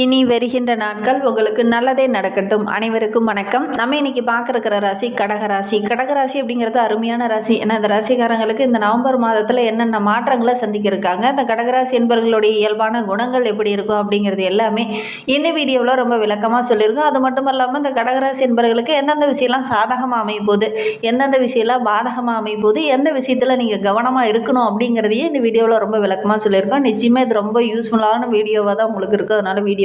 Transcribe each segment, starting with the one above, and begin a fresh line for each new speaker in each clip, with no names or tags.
இனி வருகின்ற நாட்கள் உங்களுக்கு நல்லதே நடக்கட்டும். அனைவருக்கும் வணக்கம். நம்ம இன்னைக்கு பார்க்குற ராசி கடகராசி கடகராசி அப்படிங்கிறது அருமையான ராசி. ஏன்னா இந்த ராசிக்காரங்களுக்கு இந்த நவம்பர் மாதத்தில் என்னென்ன மாற்றங்களை சந்திக்க இருக்காங்க இந்த கடகராசி என்பவர்களுடைய இயல்பான குணங்கள் எப்படி இருக்கும் அப்படிங்கிறது எல்லாமே இந்த வீடியோவில் ரொம்ப விளக்கமாக சொல்லியிருக்கோம். அது மட்டும் இல்லாமல் இந்த கடகராசி என்பவர்களுக்கு எந்தெந்த விஷயம்லாம் சாதகமாக அமைப்போது எந்தெந்த விஷயம்லாம் பாதகமாக அமைப்போது எந்த விஷயத்தில் நீங்கள் கவனமாக இருக்கணும் அப்படிங்கிறதையே இந்த வீடியோவில் ரொம்ப விளக்கமாக சொல்லியிருக்கோம். நிச்சயமாக இது ரொம்ப யூஸ்ஃபுல்லான வீடியோவாக தான் உங்களுக்கு இருக்கும் அதனால் வீடியோ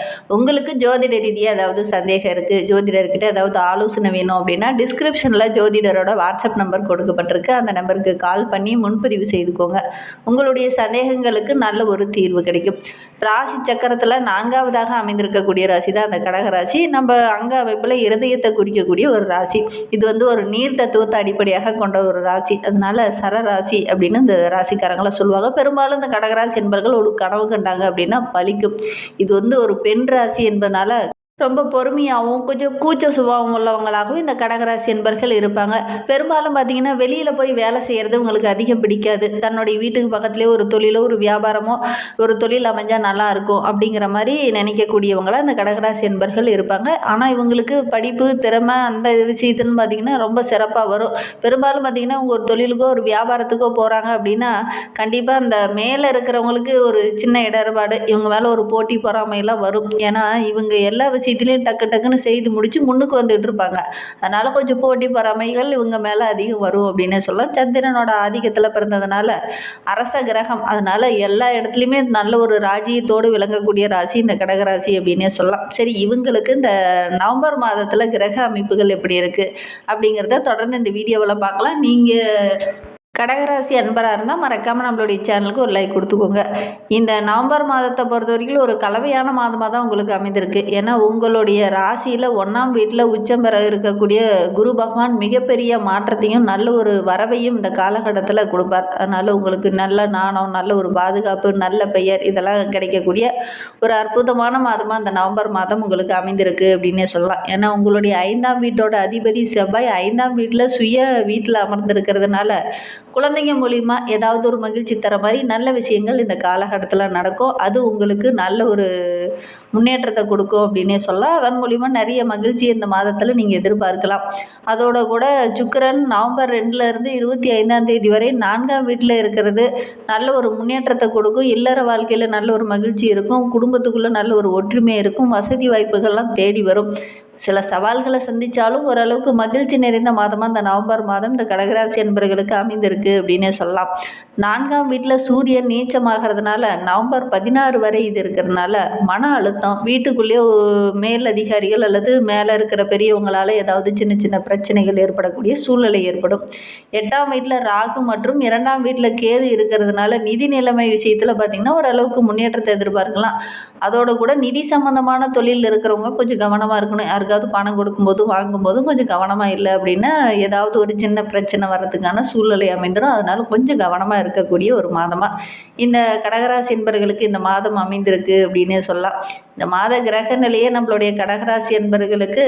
உங்களுக்கு ஜோதிட ரீதியாக ஏதாவது சந்தேகம் இருக்குது ஜோதிடர்கிட்ட ஏதாவது ஆலோசனை வேணும் அப்படின்னா டிஸ்கிரிப்ஷனில் ஜோதிடரோட வாட்ஸ்அப் நம்பர் கொடுக்கப்பட்டிருக்கு. அந்த நம்பருக்கு கால் பண்ணி முன்பதிவு செய்துக்கோங்க. உங்களுடைய சந்தேகங்களுக்கு நல்ல ஒரு தீர்வு கிடைக்கும். ராசி சக்கரத்தில் நான்காவதாக அமைந்திருக்கக்கூடிய ராசி தான் அந்த கடகராசி நம்ம அங்க அமைப்பில் இருதயத்தை குறிக்கக்கூடிய ஒரு ராசி. இது வந்து ஒரு நீர் தத்துவத்தை அடிப்படையாக கொண்ட ஒரு ராசி. அதனால சரராசி அப்படின்னு இந்த ராசிக்காரங்களை சொல்லுவாங்க. பெரும்பாலும் இந்த கடகராசி என்பவர்கள் ஒரு கனவு கண்டாங்க அப்படின்னா பலிக்கும். இது வந்து ஒரு பெண் ராசி என்பதனால ரொம்ப பொறுமையாகவும் கொஞ்சம் கூச்ச சுபாவம் உள்ளவங்களாகவும் இந்த கடகராசி என்பர்கள் இருப்பாங்க. பெரும்பாலும் பார்த்தீங்கன்னா வெளியில் போய் வேலை செய்கிறது உங்களுக்கு அதிகம் பிடிக்காது. தன்னுடைய வீட்டுக்கு பக்கத்துலேயே ஒரு தொழிலோ ஒரு வியாபாரமோ ஒரு தொழில் அமைஞ்சால் நல்லாயிருக்கும் அப்படிங்கிற மாதிரி நினைக்கக்கூடியவங்களாக இந்த கடகராசி என்பர்கள் இருப்பாங்க. ஆனால் இவங்களுக்கு படிப்பு திறமை அந்த விஷயத்துன்னு பார்த்தீங்கன்னா ரொம்ப சிறப்பாக வரும். பெரும்பாலும் பார்த்தீங்கன்னா அவங்க ஒரு தொழிலுக்கோ ஒரு வியாபாரத்துக்கோ போகிறாங்க அப்படின்னா கண்டிப்பாக அந்த மேலே இருக்கிறவங்களுக்கு ஒரு சின்ன இடர்பாடு இவங்க மேலே ஒரு போட்டி பொறாமையெல்லாம் வரும். ஏன்னா இவங்க எல்லா விஷயத்துலையும் டக்கு டக்குன்னு செய்து முடித்து முன்னுக்கு வந்துட்டு இருப்பாங்க. அதனால் கொஞ்சம் போட்டி பொறாமைகள் இவங்க மேலே அதிகம் வரும் அப்படின்னே சொல்லலாம். சந்திரனோட ஆதிக்கத்தில் பிறந்ததுனால அரச கிரகம். அதனால் எல்லா இடத்துலையுமே நல்ல ஒரு ராஜ்யத்தோடு விளங்கக்கூடிய ராசி இந்த கடகராசி அப்படின்னே சொல்லலாம். சரி இவங்களுக்கு இந்த நவம்பர் மாதத்தில் கிரக அமைப்புகள் எப்படி இருக்குது அப்படிங்கிறத தொடர்ந்து இந்த வீடியோவில் பார்க்கலாம். நீங்கள் கடகராசி அன்பராக இருந்தால் மறக்காமல் நம்மளுடைய சேனலுக்கு ஒரு லைக் கொடுத்துக்கோங்க. இந்த நவம்பர் மாதத்தை பொறுத்த வரைக்கும் ஒரு கலவையான மாதமாக தான் உங்களுக்கு அமைந்திருக்கு. ஏன்னா உங்களுடைய ராசியில் ஒன்றாம் வீட்டில் உச்சம் பெற இருக்கக்கூடிய குரு பகவான் மிகப்பெரிய மாற்றத்தையும் நல்ல ஒரு வரவையும் இந்த காலகட்டத்தில் கொடுப்பார். அதனால் உங்களுக்கு நல்ல நாணம் நல்ல ஒரு பாதுகாப்பு நல்ல பெயர் இதெல்லாம் கிடைக்கக்கூடிய ஒரு அற்புதமான மாதமாக இந்த நவம்பர் மாதம் உங்களுக்கு அமைந்திருக்கு அப்படின்னே சொல்லலாம். ஏன்னா உங்களுடைய ஐந்தாம் வீட்டோட அதிபதி செவ்வாய் ஐந்தாம் வீட்டில் சுய வீட்டில் அமர்ந்திருக்கிறதுனால குழந்தைங்க மூலிமா ஏதாவது ஒரு மகிழ்ச்சி தர மாதிரி நல்ல விஷயங்கள் இந்த காலகட்டத்தில் நடக்கும். அது உங்களுக்கு நல்ல ஒரு முன்னேற்றத்தை கொடுக்கும் அப்படின்னே சொல்லலாம். அதன் மூலிமா நிறைய மகிழ்ச்சி இந்த மாதத்தில் நீங்கள் எதிர்பார்க்கலாம். அதோட கூட சுக்கரன் நவம்பர் ரெண்டுலேருந்து இருபத்தி ஐந்தாம் தேதி வரை நான்காம் வீட்டில் இருக்கிறது நல்ல ஒரு முன்னேற்றத்தை கொடுக்கும். இல்லற வாழ்க்கையில் நல்ல ஒரு மகிழ்ச்சி இருக்கும். குடும்பத்துக்குள்ளே நல்ல ஒரு ஒற்றுமை இருக்கும். வசதி வாய்ப்புகள்லாம் தேடி வரும். சில சவால்களை சந்தித்தாலும் ஓரளவுக்கு மகிழ்ச்சி நிறைந்த மாதமாக இந்த நவம்பர் மாதம் இந்த கடகராசி என்பவர்களுக்கு அமைந்திருக்கு அப்படின்னே சொல்லலாம். நான்காம் வீட்டில் சூரியன் நீச்சமாகிறதுனால நவம்பர் பதினாறு வரை இது இருக்கிறதுனால மன அழுத்தம் வீட்டுக்குள்ளேயே மேல் அதிகாரிகள் அல்லது மேலே இருக்கிற பெரியவங்களால் ஏதாவது சின்ன சின்ன பிரச்சனைகள் ஏற்படக்கூடிய சூழ்நிலை ஏற்படும். எட்டாம் வீட்டில் ராகு மற்றும் இரண்டாம் வீட்டில் கேது இருக்கிறதுனால நிதி நிலைமை விஷயத்தில் பார்த்திங்கன்னா ஓரளவுக்கு முன்னேற்றத்தை எதிர்பார்க்கலாம். அதோட கூட நிதி சம்மந்தமான தொழிலில் இருக்கிறவங்க கொஞ்சம் கவனமாக இருக்கணும். யாருக்காவது பணம் கொடுக்கும்போதும் வாங்கும்போதும் கொஞ்சம் கவனமாக இல்லை அப்படின்னா ஏதாவது ஒரு சின்ன பிரச்சனை வர்றதுக்கான சூழ்நிலை அமைந்துடும் அதனால் கொஞ்சம் கவனமாக இருக்கக்கூடிய ஒரு மாதமாக இந்த கடகராசி என்பர்களுக்கு இந்த மாதம் அமைந்திருக்கு அப்படின்னே சொல்லலாம். இந்த மாத கிரக நிலையே நம்மளுடைய கடகராசி என்பர்களுக்கு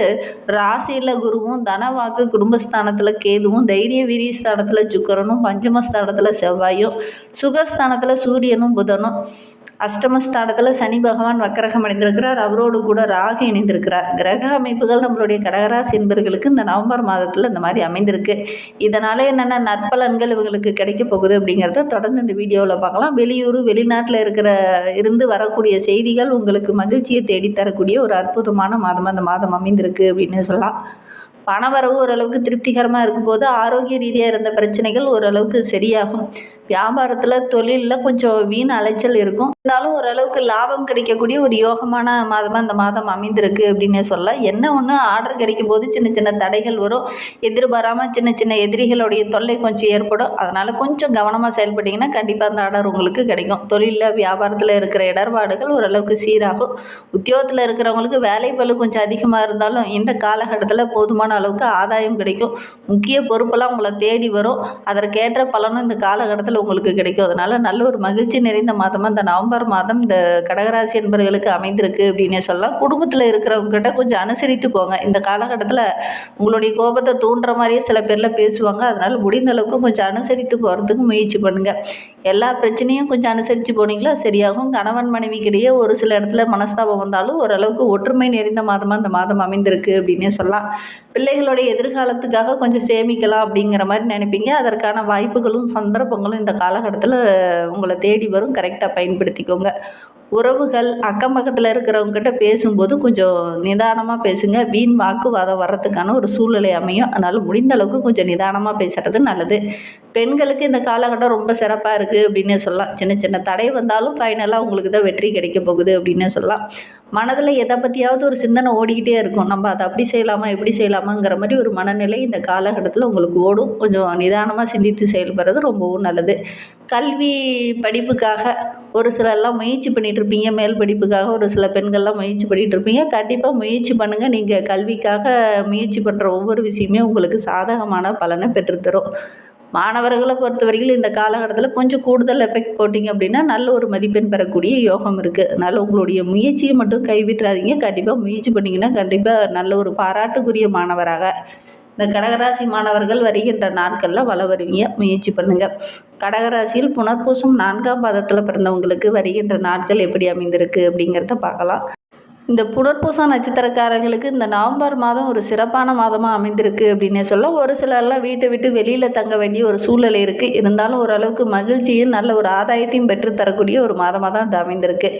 ராசியில் குருவும் தனவாக்கு குடும்பஸ்தானத்தில் கேதுவும் தைரிய வீரிய ஸ்தானத்தில் சுக்கரனும் பஞ்சமஸ்தானத்தில் செவ்வாயும் சுகஸ்தானத்தில் சூரியனும் புதனும். அஷ்டமஸ்தானத்தில் சனி பகவான் வக்கரகம் அடைந்திருக்கிறார் அவரோடு கூட ராகு இணைந்திருக்கிறார். கிரக அமைப்புகள் நம்மளுடைய கடகராசி என்பர்களுக்கு இந்த நவம்பர் மாதத்தில் இந்த மாதிரி அமைந்திருக்கு. இதனால் என்னென்ன நற்பலன்கள் இவங்களுக்கு கிடைக்க போகுது அப்படிங்கிறத தொடர்ந்து இந்த வீடியோவில் பார்க்கலாம். வெளியூர் வெளிநாட்டில் இருக்கிற இருந்து வரக்கூடிய செய்திகள் உங்களுக்கு மகிழ்ச்சியை தேடித்தரக்கூடிய ஒரு அற்புதமான மாதமாக அந்த மாதம் அமைந்திருக்கு அப்படின்னு சொல்லலாம். பணவரவு ஓரளவுக்கு திருப்திகரமாக இருக்கும்போது ஆரோக்கிய ரீதியாக இருந்த பிரச்சனைகள் ஓரளவுக்கு சரியாகும். வியாபாரத்தில் தொழிலில் கொஞ்சம் வீண் அலைச்சல் இருக்கும். இருந்தாலும் ஓரளவுக்கு லாபம் கிடைக்கக்கூடிய ஒரு யோகமான மாதமாக இந்த மாதம் அமைந்திருக்கு அப்படின்னே சொல்லலாம். என்ன ஒன்று ஆர்டர் கிடைக்கும் போது சின்ன சின்ன தடைகள் வரும். எதிர்பாராமல் சின்ன சின்ன எதிரிகளுடைய தொல்லை கொஞ்சம் ஏற்படும். அதனால் கொஞ்சம் கவனமாக செயல்பட்டிங்கன்னா கண்டிப்பாக அந்த ஆர்டர் உங்களுக்கு கிடைக்கும். தொழிலில் வியாபாரத்தில் இருக்கிற இடர்பாடுகள் ஓரளவுக்கு சீராகும். உத்தியோகத்தில் இருக்கிறவங்களுக்கு வேலை பளு கொஞ்சம் அதிகமாக இருந்தாலும் இந்த காலகட்டத்தில் போதுமான அளவுக்கு ஆதாயம் கிடைக்கும். முக்கிய பொறுப்பெல்லாம் உங்களை தேடி வரும். அதற்கேற்ற பலனும் இந்த காலகட்டத்தில் உங்களுக்கு கிடைக்கும். அதனால் நல்ல ஒரு மகிழ்ச்சி நிறைந்த மாதமாக இந்த நவம்பர் மாதம் இந்த கடகராசி என்பவர்களுக்கு அமைந்திருக்கு அப்படின்னே சொல்லலாம். குடும்பத்தில் இருக்கிறவங்க கிட்ட கொஞ்சம் அனுசரித்து போங்க. இந்த காலகட்டத்தில் உங்களுடைய கோபத்தை தூண்டுற மாதிரியே சில பேரில் பேசுவாங்க. அதனால் முடிந்த அளவுக்கு கொஞ்சம் அனுசரித்து போகிறதுக்கு முயற்சி பண்ணுங்கள் எல்லா பிரச்சனையும் கொஞ்சம் அனுசரித்து போனீங்களா? சரியாகும். கணவன் மனைவிக்கிடையே ஒரு சில இடத்துல மனஸ்தாபம் வந்தாலும் ஓரளவுக்கு ஒற்றுமை நிறைந்த மாதமாக இந்த மாதம் அமைந்திருக்கு அப்படின்னே சொல்லலாம். பிள்ளைகளுடைய எதிர்காலத்துக்காக கொஞ்சம் சேமிக்கலாம் அப்படிங்கிற மாதிரி நினைப்பீங்க. அதற்கான வாய்ப்புகளும் சந்தர்ப்பங்களும் இந்த காலகட்டத்தில் உங்களை தேடி வரும். கரெக்டாக பயன்படுத்திக்கோங்க. உறவுகள் அக்கம் பக்கத்தில் இருக்கிறவங்ககிட்ட பேசும்போது கொஞ்சம் நிதானமாக பேசுங்க. வீண் வாக்குவாதம் வர்றதுக்கான ஒரு சூழ்நிலை அமையும். அதனால் முடிந்த அளவுக்கு கொஞ்சம் நிதானமாக பேசுகிறது நல்லது. பெண்களுக்கு இந்த காலகட்டம் ரொம்ப சிறப்பாக இருக்குது அப்படின்னே சொல்லலாம். சின்ன சின்ன தடை வந்தாலும் ஃபைனலாக உங்களுக்கு தான் வெற்றி கிடைக்க போகுது அப்படின்னே சொல்லலாம். மனதில் எதை பற்றியாவது ஒரு சிந்தனை ஓடிக்கிட்டே இருக்கும். நம்ம அதை அப்படி செய்யலாமா எப்படி செய்யலாமாங்கிற மாதிரி ஒரு மனநிலை இந்த காலகட்டத்தில் உங்களுக்கு ஓடும். கொஞ்சம் நிதானமாக சிந்தித்து செயல்படுறது ரொம்பவும் நல்லது. கல்வி படிப்புக்காக ஒரு சிலர்லாம் முயற்சி பண்ணிகிட்டு இருப்பீங்க. மேல் படிப்புக்காக ஒரு சில பெண்கள்லாம் முயற்சி பண்ணிகிட்டு இருப்பீங்க. கண்டிப்பாக முயற்சி பண்ணுங்கள் நீங்கள் கல்விக்காக முயற்சி பண்ணுற ஒவ்வொரு விஷயமே உங்களுக்கு சாதகமான பலனை பெற்றுத்தரும் மாணவர்களை பொறுத்த வரைக்கும் இந்த காலகட்டத்தில் கொஞ்சம் கூடுதல் எஃபெக்ட் போட்டிங்க அப்படின்னா நல்ல ஒரு மதிப்பெண் பெறக்கூடிய யோகம் இருக்குது அதனால் உங்களுடைய முயற்சியை மட்டும் கைவிட்டுறாதீங்க. கண்டிப்பாக முயற்சி பண்ணிங்கன்னா கண்டிப்பாக நல்ல ஒரு பாராட்டுக்குரிய மாணவராக இந்த கடகராசி மாணவர்கள் வருகின்ற நாட்களில் வள வருவீங்க. முயற்சி பண்ணுங்கள் கடகராசியில் புனர்பூசம் நான்காம் பாதத்தில் பிறந்தவங்களுக்கு வருகின்ற நாட்கள் எப்படி அமைந்திருக்கு அப்படிங்கிறத பார்க்கலாம். இந்த புனர்பூசம் நட்சத்திரக்காரங்களுக்கு இந்த நவம்பர் மாதம் ஒரு சிறப்பான மாதமாக அமைந்திருக்கு அப்படின்னே சொல்ல ஒரு சிலர்லாம் வீட்டை விட்டு வெளியில் தங்க வேண்டிய ஒரு சூழ்நிலை இருக்குது இருந்தாலும் ஓரளவுக்கு மகிழ்ச்சியும் நல்ல ஒரு ஆதாயத்தையும் பெற்றுத்தரக்கூடிய ஒரு மாதமாக தான் இது அமைந்திருக்கு.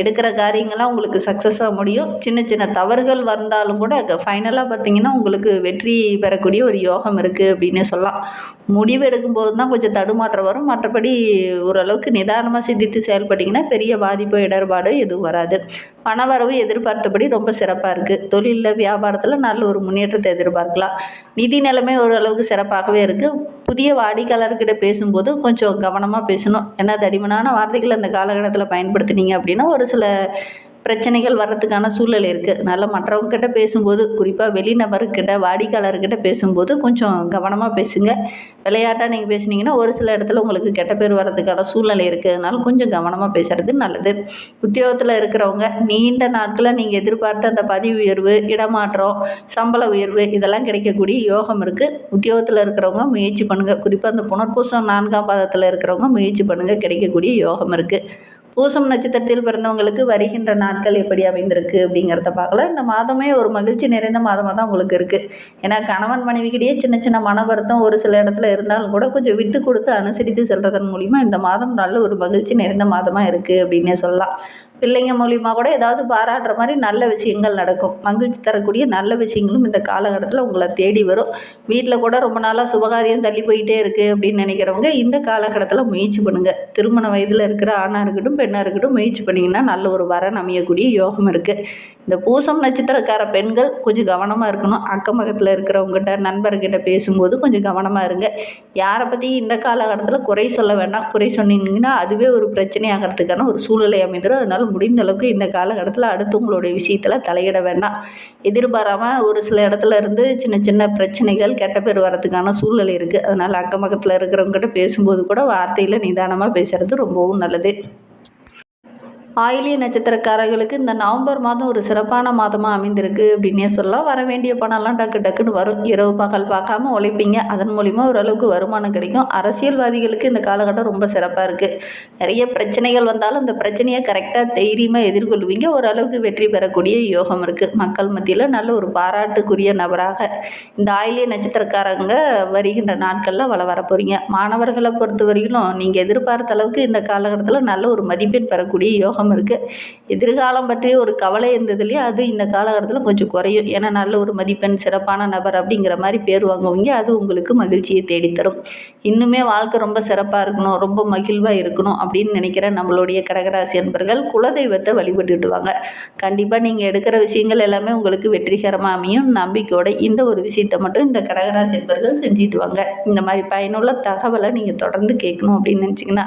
எடுக்கிற காரியங்கள்லாம் உங்களுக்கு சக்ஸஸாக முடியும். சின்ன சின்ன தவறுகள் வந்தாலும் கூட ஃபைனலாக பார்த்தீங்கன்னா உங்களுக்கு வெற்றி பெறக்கூடிய ஒரு யோகம் இருக்குது அப்படின்னே சொல்லலாம். முடிவு எடுக்கும்போது தான் கொஞ்சம் தடுமாற்றம் வரும். மற்றபடி ஓரளவுக்கு நிதானமாக சிந்தித்து செயல்பட்டிங்கன்னா பெரிய பாதிப்போ இடர்பாடோ எதுவும் வராது. பணவரவு எதிர்பார்த்தபடி ரொம்ப சிறப்பாக இருக்குது தொழிலில் வியாபாரத்தில் நல்ல ஒரு முன்னேற்றத்தை எதிர்பார்க்கலாம். நிதி நிலைமை ஓரளவுக்கு சிறப்பாகவே இருக்குது புதிய வாடிக்கையாளர்கிட்ட பேசும்போது கொஞ்சம் கவனமாக பேசணும். ஏன்னா தடிமனான வார்த்தைகள் அந்த காலகட்டத்தில் பயன்படுத்தினீங்க அப்படின்னா ஒரு சில பிரச்சனைகள் வர்றதுக்கான சூழ்நிலை இருக்குது நல்ல மற்றவங்கக்கிட்ட பேசும்போது குறிப்பாக வெளிநபர்கிட்ட வாடிக்கையாளர்கிட்ட பேசும்போது கொஞ்சம் கவனமாக பேசுங்க. விளையாட்டாக நீங்கள் பேசுனீங்கன்னா ஒரு சில இடத்துல உங்களுக்கு கெட்ட பேர் வர்றதுக்கான சூழ்நிலை இருக்குது அதனால் கொஞ்சம் கவனமாக பேசுகிறது நல்லது. உத்தியோகத்தில் இருக்கிறவங்க நீண்ட நாட்களில் நீங்கள் எதிர்பார்த்த அந்த பதவி உயர்வு இடமாற்றம் சம்பள உயர்வு இதெல்லாம் கிடைக்கக்கூடிய யோகம் இருக்குது உத்தியோகத்தில் இருக்கிறவங்க முயற்சி பண்ணுங்கள் குறிப்பாக அந்த புனர்பூசம் நான்காம் பாதத்தில் இருக்கிறவங்க முயற்சி பண்ணுங்கள் கிடைக்கக்கூடிய யோகம் இருக்குது பூசம் நட்சத்திரத்தில் பிறந்தவங்களுக்கு வருகின்ற நாட்கள் எப்படி அமைந்திருக்கு அப்படிங்கிறத பார்க்கலாம் இந்த மாதமே ஒரு மகிழ்ச்சி நிறைந்த மாதமாக தான் உங்களுக்கு இருக்குது ஏன்னா கணவன் மனைவிக்கிட்டேயே சின்ன சின்ன மன வருத்தம் ஒரு சில இடத்துல இருந்தாலும் கூட கொஞ்சம் விட்டு கொடுத்து அனுசரித்து செல்றதன் மூலிமா இந்த மாதம் நல்ல ஒரு மகிழ்ச்சி நிறைந்த மாதமாக இருக்குது அப்படின்னே சொல்லலாம். பிள்ளைங்க மூலிமா கூட ஏதாவது பாராட்டுற மாதிரி நல்ல விஷயங்கள் நடக்கும். மகிழ்ச்சி தரக்கூடிய நல்ல விஷயங்களும் இந்த காலகட்டத்தில் உங்களை தேடி வரும். வீட்டில் கூட ரொம்ப நாளாக சுபகாரியம் தள்ளி போயிட்டே இருக்குது அப்படின்னு நினைக்கிறவங்க இந்த காலகட்டத்தில் முயற்சி பண்ணுங்கள் திருமண வயதில் இருக்கிற ஆணாக இருக்கட்டும் பெண்ணாக இருக்கட்டும் முயற்சி பண்ணிங்கன்னா நல்ல ஒரு வரன் அமையக்கூடிய யோகம் இருக்குது இந்த பூசம் நட்சத்திரக்கார பெண்கள் கொஞ்சம் கவனமாக இருக்கணும். அக்கம் பக்கத்தில் இருக்கிறவங்ககிட்ட நண்பர்கிட்ட பேசும்போது கொஞ்சம் கவனமாக இருங்க. யாரை பற்றி இந்த காலகட்டத்தில் குறை சொல்ல வேண்டாம். குறை சொன்னீங்கன்னா அதுவே ஒரு பிரச்சனையாகிறதுக்கான ஒரு சூழ்நிலை அமைந்துடும் அதனால் முடிந்த அளவுக்கு இந்த காலகட்டத்தில் அடுத்தவங்களுடைய விஷயத்தில் தலையிட வேண்டாம். எதிர்பாராமல் ஒரு சில இடத்துல இருந்து சின்ன சின்ன பிரச்சனைகள் கெட்ட பேர் வரதுக்கான சூழ்நிலை இருக்குது அதனால் அக்கம் பக்கத்தில் இருக்கிறவங்ககிட்ட பேசும்போது கூட வார்த்தையில் நிதானமாக பேசுகிறது ரொம்பவும் நல்லது. ஆயிலிய நட்சத்திரக்காரர்களுக்கு இந்த நவம்பர் மாதம் ஒரு சிறப்பான மாதமாக அமைந்திருக்கு அப்படின்னே சொல்லலாம். வர வேண்டிய பணம்லாம் டக்கு டக்குன்னு வரும். இரவு பகல் பார்க்காம உழைப்பீங்க. அதன் மூலிமா ஓரளவுக்கு வருமானம் கிடைக்கும். அரசியல்வாதிகளுக்கு இந்த காலகட்டம் ரொம்ப சிறப்பாக இருக்குது நிறைய பிரச்சனைகள் வந்தாலும் அந்த பிரச்சனையை கரெக்டாக தைரியமாக எதிர்கொள்வீங்க ஓரளவுக்கு வெற்றி பெறக்கூடிய யோகம் இருக்குது மக்கள் மத்தியில் நல்ல ஒரு பாராட்டுக்குரிய நபராக இந்த ஆயிலிய நட்சத்திரக்காரங்க வருகின்ற நாட்களில் வள வர போகிறீங்க மாணவர்களை பொறுத்த வரையிலும் நீங்கள் எதிர்பார்த்த அளவுக்கு இந்த காலகட்டத்தில் நல்ல ஒரு மதிப்பெண் பெறக்கூடிய யோகம் யோகம் இருக்குது எதிர்காலம் பற்றி ஒரு கவலை இருந்ததுலேயே அது இந்த காலகட்டத்தில் கொஞ்சம் குறையும். ஏன்னா நல்ல ஒரு மதிப்பெண் சிறப்பான நபர் அப்படிங்கிற மாதிரி பேர் வாங்குவீங்க. அது உங்களுக்கு மகிழ்ச்சியை தேடித்தரும். இன்னுமே வாழ்க்கை ரொம்ப சிறப்பாக இருக்கணும் ரொம்ப மகிழ்வாக இருக்கணும் அப்படின்னு நினைக்கிற நம்மளுடைய கடகராசி அன்பர்கள் குலதெய்வத்தை வழிபட்டுட்டு வாங்க கண்டிப்பாக நீங்கள் எடுக்கிற விஷயங்கள் எல்லாமே உங்களுக்கு வெற்றிகரமாக அமையும். நம்பிக்கையோட இந்த ஒரு விஷயத்தை மட்டும் இந்த கடகராசி அன்பர்கள் செஞ்சுட்டு வாங்க. இந்த மாதிரி பயனுள்ள தகவலை நீங்கள் தொடர்ந்து கேட்கணும் அப்படின்னு நினச்சிங்கன்னா